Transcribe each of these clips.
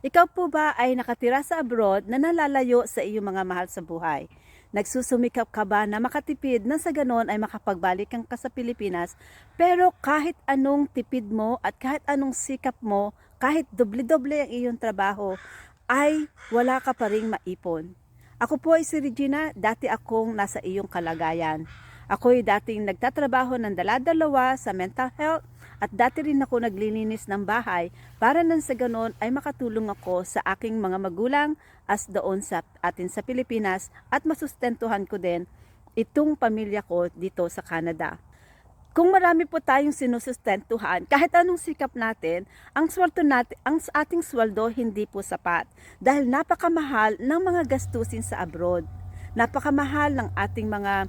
Ikaw po ba ay nakatira sa abroad na nalalayo sa iyong mga mahal sa buhay? Nagsusumikap ka ba na makatipid na sa ganon ay makapagbalik ka sa Pilipinas pero kahit anong tipid mo at kahit anong sikap mo, kahit doble-doble ang iyong trabaho, ay wala ka pa ring maipon. Ako po ay si Regina, dati akong nasa iyong kalagayan. Ako'y dating nagtatrabaho ng dala-dalawa sa mental health at dati rin ako naglilinis ng bahay para nang sa ganon ay makatulong ako sa aking mga magulang as doon sa atin sa Pilipinas at masustentuhan ko din itong pamilya ko dito sa Canada. Kung marami po tayong sinusustentuhan, kahit anong sikap natin, ang sweldo natin, ang ating sweldo hindi po sapat dahil napakamahal ng mga gastusin sa abroad. Napakamahal ng ating mga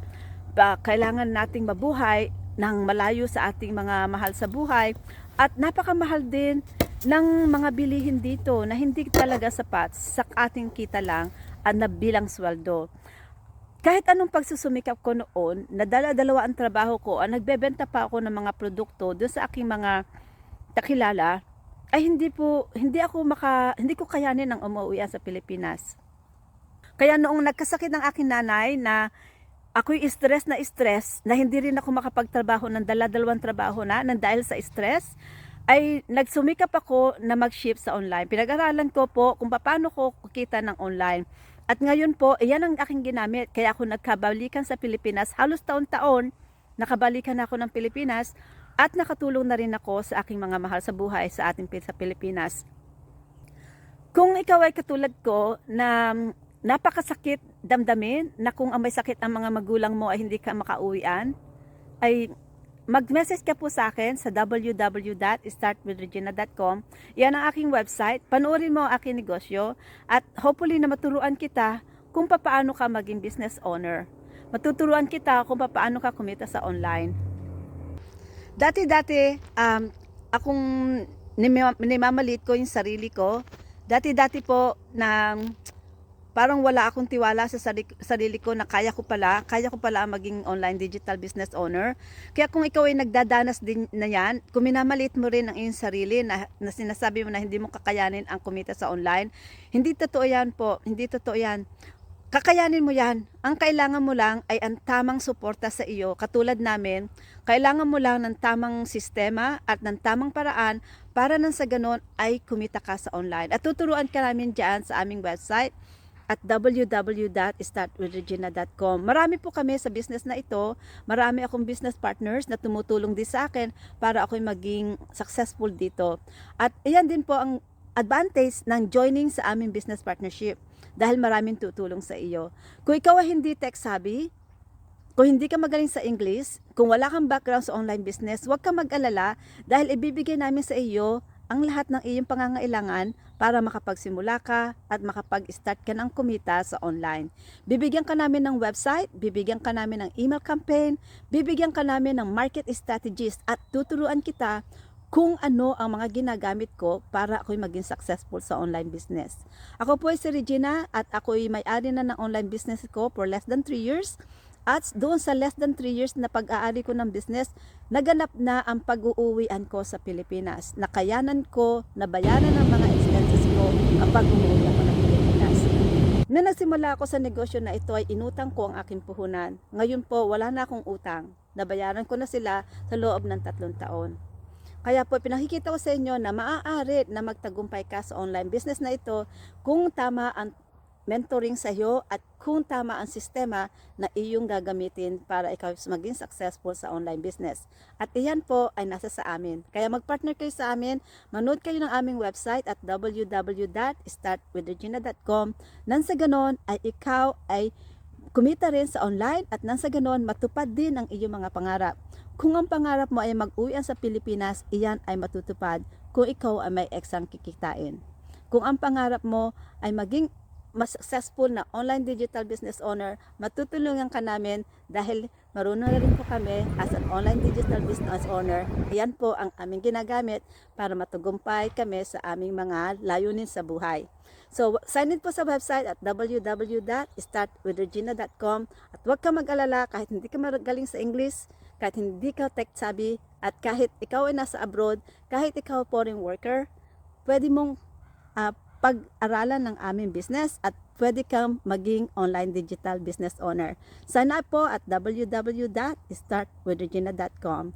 ba, kailangan nating mabuhay ng malayo sa ating mga mahal sa buhay at napakamahal din ng mga bilihin dito na hindi talaga sapat sa ating kita lang at na bilang sweldo. Kahit anong pagsusumikap ko noon, nadala-dalawa ang trabaho ko at nagbebenta pa ako ng mga produkto doon sa aking mga takilala, ay hindi po, hindi ako maka, hindi ko kayanin ang umuwi sa Pilipinas. Kaya noong nagkasakit ng aking nanay na ako'y stress na stress na hindi rin ako makapagtrabaho ng dala-dalawang trabaho na nang dahil sa stress ay nagsumikap ako na mag-ship sa online. Pinag-aralan ko po kung paano ko kukita ng online. At ngayon po, iyan ang aking ginamit. Kaya ako nagkabalikan sa Pilipinas. Halos taon-taon, nakabalikan ako ng Pilipinas at nakatulong na rin ako sa aking mga mahal sa buhay sa ating sa Pilipinas. Kung ikaw ay katulad ko na napakasakit damdamin na kung may sakit ang mga magulang mo ay hindi ka makauwian, ay mag-message ka po sa akin sa www.startwithregina.com. Yan ang aking website. Panoorin mo ang aking negosyo at hopefully na maturuan kita kung paano ka maging business owner. Matuturuan kita kung paano ka kumita sa online. Dati-dati, um, akong nimamalit ko yung sarili ko. Dati-dati po na parang wala akong tiwala sa sarili, ko na kaya ko pala, kaya ko pala maging online digital business owner. Kaya kung ikaw ay nagdadanas din na yan, kung minamalit mo rin ang iyong sarili na, na sinasabi mo na hindi mo kakayanin ang kumita sa online, hindi totoo yan po, hindi totoo yan. Kakayanin mo yan. Ang kailangan mo lang ay ang tamang suporta sa iyo. Katulad namin, kailangan mo lang ng tamang sistema at ng tamang paraan para nang sa ganon ay kumita ka sa online. At tuturuan ka namin dyan sa aming website at www.startwithregina.com. Marami po kami sa business na ito. Marami akong business partners na tumutulong din sa akin para ako'y maging successful dito. At iyan din po ang advantage ng joining sa aming business partnership dahil maraming tutulong sa iyo. Kung ikaw ay hindi tech savvy, kung hindi ka magaling sa English, kung wala kang background sa online business, huwag ka mag-alala dahil ibibigay namin sa iyo ang lahat ng iyong pangangailangan para makapagsimula ka at makapag-start ka ng kumita sa online. Bibigyan ka namin ng website, bibigyan ka namin ng email campaign, bibigyan ka namin ng market strategist at tuturuan kita kung ano ang mga ginagamit ko para ako'y maging successful sa online business. Ako po ay si Regina at ako'y may-ari na ng online business ko for less than 3 years. At doon sa less than 3 years na pag-aari ko ng business, naganap na ang pag-uuwian ko sa Pilipinas. Nakayanan ko, nabayaran ang mga expenses ko kapag umuwi ako ng Pilipinas. Nung nagsimula ako sa negosyo na ito ay inutang ko ang aking puhunan. Ngayon po, wala na akong utang. Nabayaran ko na sila sa loob ng tatlong taon. Kaya po pinakikita ko sa inyo na maaari na magtagumpay ka sa online business na ito kung tama ang mentoring sa iyo at kung tama ang sistema na iyong gagamitin para ikaw maging successful sa online business. At iyan po ay nasa sa amin. Kaya mag-partner kayo sa amin, manood kayo ng aming website at www.startwithregina.com nang sa ganon ay ikaw ay kumita rin sa online at nang sa ganon matupad din ang iyong mga pangarap. Kung ang pangarap mo ay mag-uwi sa Pilipinas, iyan ay matutupad kung ikaw ay may eksang kikitain. Kung ang pangarap mo ay maging mas successful na online digital business owner, matutulungan ka namin dahil marunong na rin po kami as an online digital business owner. Yan po ang aming ginagamit para matugumpay kami sa aming mga layunin sa buhay. So, sign in po sa website at www.startwithregina.com at huwag ka mag-alala kahit hindi ka magaling sa English, kahit hindi ka tech savvy, at kahit ikaw ay nasa abroad, kahit ikaw foreign worker, pwede mong uh, pag-aralan ng aming business at pwede kang maging online digital business owner. Sana po at www.startwithregina.com.